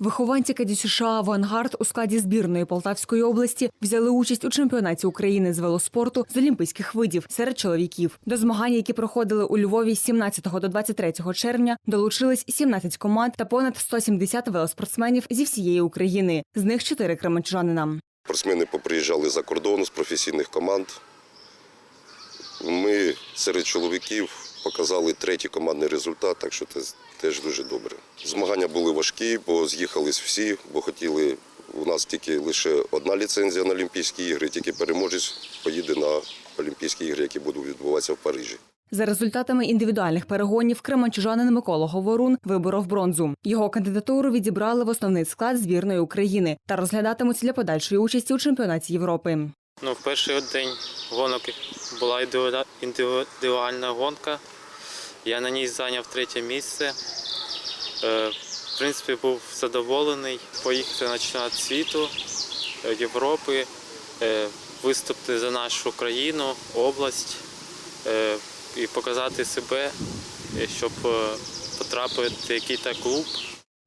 Вихованці Каді США «Авангард» у складі збірної Полтавської області взяли участь у чемпіонаті України з велоспорту з олімпійських видів серед чоловіків. До змагань, які проходили у Львові з 17 до 23 червня, долучились 17 команд та понад 170 велоспортсменів зі всієї України. З них чотири кременчужанина. Спортсмени поприїжджали за кордону з професійних команд. Ми серед чоловіків показали третій командний результат, так що це теж дуже добре. Змагання були важкі, бо з'їхались всі, бо хотіли. У нас тільки лише одна ліцензія на Олімпійські ігри, тільки переможець поїде на Олімпійські ігри, які будуть відбуватися в Парижі. За результатами індивідуальних перегонів кременчужанин Микола Говорун виборов бронзу. Його кандидатуру відібрали в основний склад збірної України та розглядатимуть для подальшої участі у чемпіонаті Європи. Ну, в перший день гонок була індивіду- індивідуальна гонка. Я на ній зайняв третє місце. Е, В принципі, був задоволений поїхати на чемпіонат світу, е, Європи, е, виступити за нашу країну, область і показати себе, щоб потрапити в який-то клуб.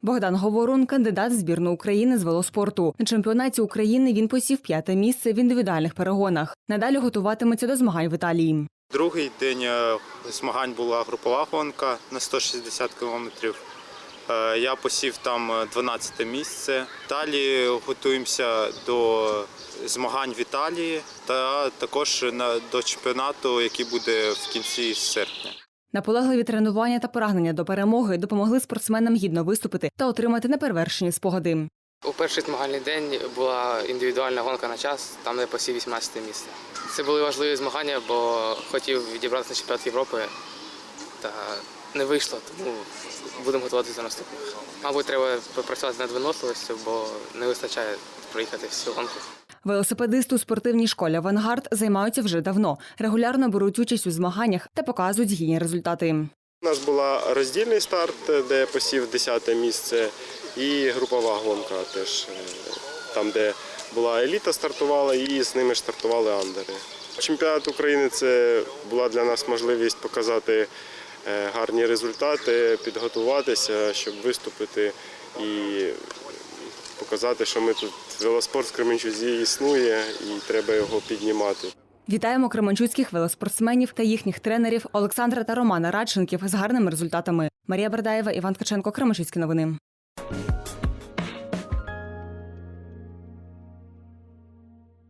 Богдан Говорун кандидат в збірну України з велоспорту. На чемпіонаті України він посів п'яте місце в індивідуальних перегонах. Надалі готуватиметься до змагань в Італії. Другий день е, змагань була групова гонка на 160 кілометрів. Е, Я посів там 12 місце. Далі готуємося до змагань в Італії та також до чемпіонату, який буде в кінці серпня. Наполегливі тренування та прагнення до перемоги допомогли спортсменам гідно виступити та отримати неперевершені спогади. У перший змагальний день була індивідуальна гонка на час, там де посів 18 місце. Це були важливі змагання, бо хотів відібратися на чемпіонат Європи, та не вийшло, тому будемо готуватися до наступних. Мабуть, треба попрацювати над виносливістю, бо не вистачає проїхати всю гонку. Велосипедисти у спортивній школі Авангард займаються вже давно. Регулярно беруть участь у змаганнях та показують гідні результати. У нас була роздільний старт, де посів 10 місце, і групова гонка теж, е, там, де була еліта стартувала, і з ними стартували андери. Чемпіонат України це була для нас можливість показати е, гарні результати, підготуватися, щоб виступити і показати, що ми тут велоспорт в Кременчузі існує і треба його піднімати. Вітаємо кременчуцьких велоспортсменів та їхніх тренерів Олександра та Романа Радченків з гарними результатами. Марія Бердаєва, Іван Ткаченко, Кременчуцькі новини.